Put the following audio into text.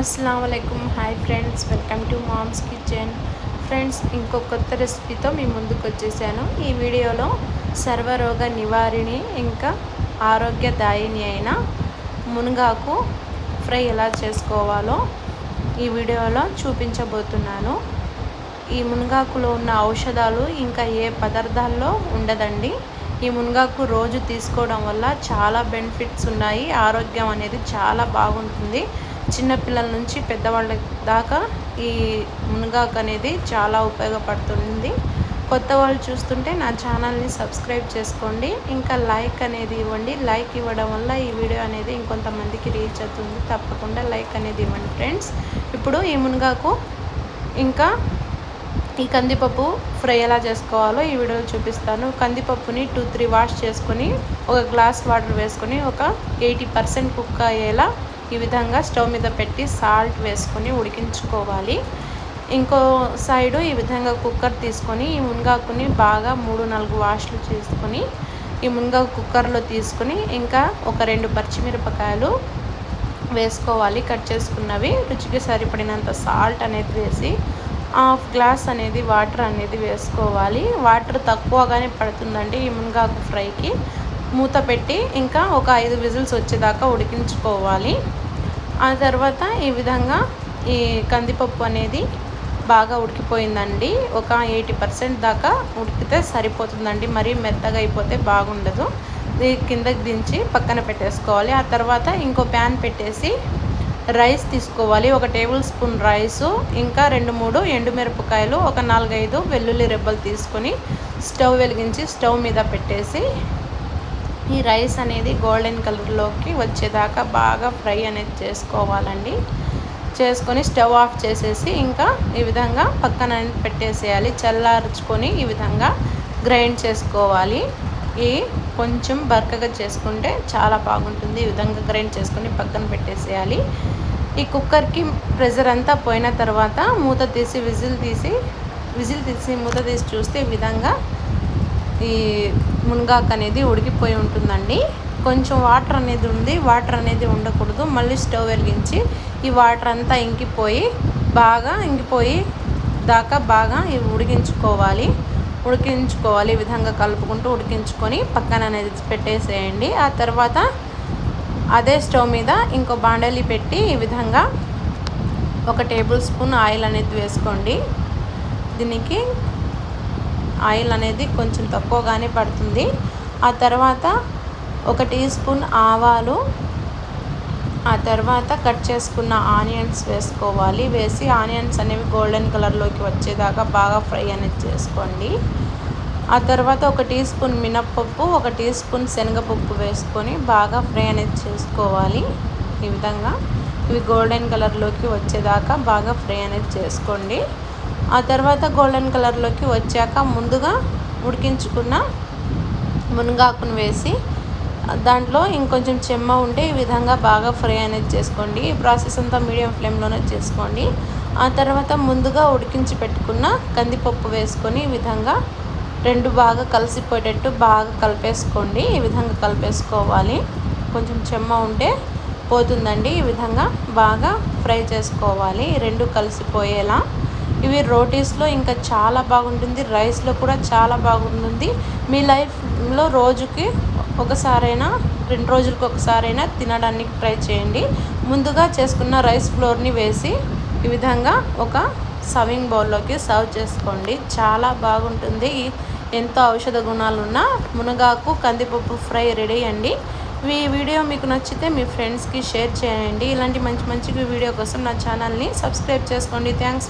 అస్సలం hi friends welcome to mom's kitchen friends ఇంకో కొత్త రెసిపీతో మీ ముందుకు వచ్చేసాను. ఈ వీడియోలో సర్వరోగ నివారిణి ఇంకా ఆరోగ్యదాయిని అయిన మునగాకు ఫ్రై ఎలా చేసుకోవాలో ఈ వీడియోలో చూపించబోతున్నాను. ఈ మునగాకులో ఉన్న ఔషధాలు ఇంకా ఏ పదార్థాల్లో ఉండదండి. ఈ మునగాకు రోజు తీసుకోవడం వల్ల చాలా బెనిఫిట్స్ ఉన్నాయి. ఆరోగ్యం అనేది చాలా బాగుంటుంది. చిన్నపిల్లల నుంచి పెద్దవాళ్ళ దాకా ఈ మునగాకు అనేది చాలా ఉపయోగపడుతుంది. కొత్త వాళ్ళు చూస్తుంటే నా ఛానల్ని సబ్స్క్రైబ్ చేసుకోండి. ఇంకా లైక్ అనేది ఇవ్వండి. లైక్ ఇవ్వడం వల్ల ఈ వీడియో అనేది ఇంకొంతమందికి రీచ్ అవుతుంది. తప్పకుండా లైక్ అనేది ఇవ్వండి ఫ్రెండ్స్. ఇప్పుడు ఈ మునగాకు ఇంకా ఈ కందిపప్పు ఫ్రై ఎలా చేసుకోవాలో ఈ వీడియోలో చూపిస్తాను. కందిపప్పుని టూ త్రీ వాష్ చేసుకొని ఒక గ్లాస్ వాటర్ వేసుకొని ఒక ఎయిటీ పర్సెంట్ కుక్ అయ్యేలా ఈ విధంగా స్టవ్ మీద పెట్టి సాల్ట్ వేసుకొని ఉడికించుకోవాలి. ఇంకో సైడు ఈ విధంగా కుక్కర్ తీసుకొని ఈ మునగాకుని బాగా మూడు నాలుగు వాష్లు చేసుకొని ఈ మునగాకు కుక్కర్లో తీసుకొని ఇంకా ఒక రెండు పచ్చిమిరపకాయలు వేసుకోవాలి. కట్ చేసుకున్నవి రుచికి సరిపడినంత సాల్ట్ అనేది వేసి హాఫ్ గ్లాస్ అనేది వాటర్ అనేది వేసుకోవాలి. వాటర్ తక్కువగానే పడుతుందండి ఈ మునగాకు ఫ్రైకి. మూత పెట్టి ఇంకా ఒక ఐదు విజిల్స్ వచ్చేదాకా ఉడికించుకోవాలి. ఆ తర్వాత ఈ విధంగా ఈ కందిపప్పు అనేది బాగా ఉడికిపోయిందండి. ఒక ఎయిటీ పర్సెంట్ దాకా ఉడికితే సరిపోతుందండి. మరీ మెత్తగా అయిపోతే బాగుండదు. కిందకి దించి పక్కన పెట్టేసుకోవాలి. ఆ తర్వాత ఇంకో ప్యాన్ పెట్టేసి రైస్ తీసుకోవాలి. ఒక టేబుల్ స్పూన్ రైసు ఇంకా రెండు మూడు ఎండుమిరపకాయలు ఒక నాలుగైదు వెల్లుల్లి రెబ్బలు తీసుకొని స్టవ్ వెలిగించి స్టవ్ మీద పెట్టేసి ఈ రైస్ అనేది గోల్డెన్ కలర్లోకి వచ్చేదాకా బాగా ఫ్రై అనేది చేసుకోవాలండి. చేసుకొని స్టవ్ ఆఫ్ చేసేసి ఇంకా ఈ విధంగా పక్కన పెట్టేసేయాలి. చల్లార్చుకొని ఈ విధంగా గ్రైండ్ చేసుకోవాలి. ఈ కొంచెం బరకగా చేసుకుంటే చాలా బాగుంటుంది. ఈ విధంగా గ్రైండ్ చేసుకొని పక్కన పెట్టేసేయాలి. ఈ కుక్కర్కి ప్రెజర్ అంతా పోయిన తర్వాత మూత తీసి విజిల్ తీసి విజిల్ తీసి మూత తీసి చూస్తే ఈ విధంగా ఈ మునగాకు అనేది ఉడికిపోయి ఉంటుందండి. కొంచెం వాటర్ అనేది ఉంది. వాటర్ అనేది ఉండకూడదు. మళ్ళీ స్టవ్ వెలిగించి ఈ వాటర్ అంతా ఇంకిపోయి బాగా ఇంకిపోయి దాకా బాగా ఇవి ఉడికించుకోవాలి. ఉడికించుకోవాలి. ఈ విధంగా కలుపుకుంటూ ఉడికించుకొని పక్కన అనేది పెట్టేసేయండి. ఆ తర్వాత అదే స్టవ్ మీద ఇంకో బాండలి పెట్టి ఈ విధంగా ఒక టేబుల్ స్పూన్ ఆయిల్ అనేది వేసుకోండి. దీనికి ఆయిల్ అనేది కొంచెం తక్కువగానే పడుతుంది. ఆ తర్వాత ఒక టీ స్పూన్ ఆవాలు ఆ తర్వాత కట్ చేసుకున్న ఆనియన్స్ వేసుకోవాలి. వేసి ఆనియన్స్ అనేవి గోల్డెన్ కలర్లోకి వచ్చేదాకా బాగా ఫ్రై అనేది చేసుకోండి. ఆ తర్వాత ఒక టీ స్పూన్ మినప్పప్పు ఒక టీ స్పూన్ శనగపప్పు వేసుకొని బాగా ఫ్రై అనేది చేసుకోవాలి. ఈ విధంగా ఇవి గోల్డెన్ కలర్లోకి వచ్చేదాకా బాగా ఫ్రై అనేది చేసుకోండి. ఆ తర్వాత గోల్డెన్ కలర్లోకి వచ్చాక ముందుగా ఉడికించుకున్న మునగాకును వేసి దాంట్లో ఇంకొంచెం చెమ్మ ఉంటే ఈ విధంగా బాగా ఫ్రై అనేది చేసుకోండి. ఈ ప్రాసెస్ అంతా మీడియం ఫ్లేమ్లోనే చేసుకోండి. ఆ తర్వాత ముందుగా ఉడికించి పెట్టుకున్న కందిపప్పు వేసుకొని ఈ విధంగా రెండు బాగా కలిసిపోయేటట్టు బాగా కలిపేసుకోండి. ఈ విధంగా కలిపేసుకోవాలి. కొంచెం చెమ్మ ఉంటే పోతుందండి. ఈ విధంగా బాగా ఫ్రై చేసుకోవాలి. రెండు కలిసిపోయేలా ఇవి రోటీస్లో ఇంకా చాలా బాగుంటుంది రైస్లో కూడా చాలా బాగుంటుంది. మీ లైఫ్లో రోజుకి ఒకసారైనా రెండు రోజులకు ఒకసారైనా తినడానికి ట్రై చేయండి. ముందుగా చేసుకున్న రైస్ ఫ్లోర్ని వేసి ఈ విధంగా ఒక సవింగ్ బౌల్లోకి సర్వ్ చేసుకోండి. చాలా బాగుంటుంది. ఎంతో ఔషధ గుణాలున్న మునగాకు కందిపప్పు ఫ్రై రెడీ అండి. ఈ వీడియో మీకు నచ్చితే మీ ఫ్రెండ్స్కి షేర్ చేయండి. ఇలాంటి మంచి మంచి వీడియో కోసం నా ఛానల్ని సబ్స్క్రైబ్ చేసుకోండి. థ్యాంక్స్.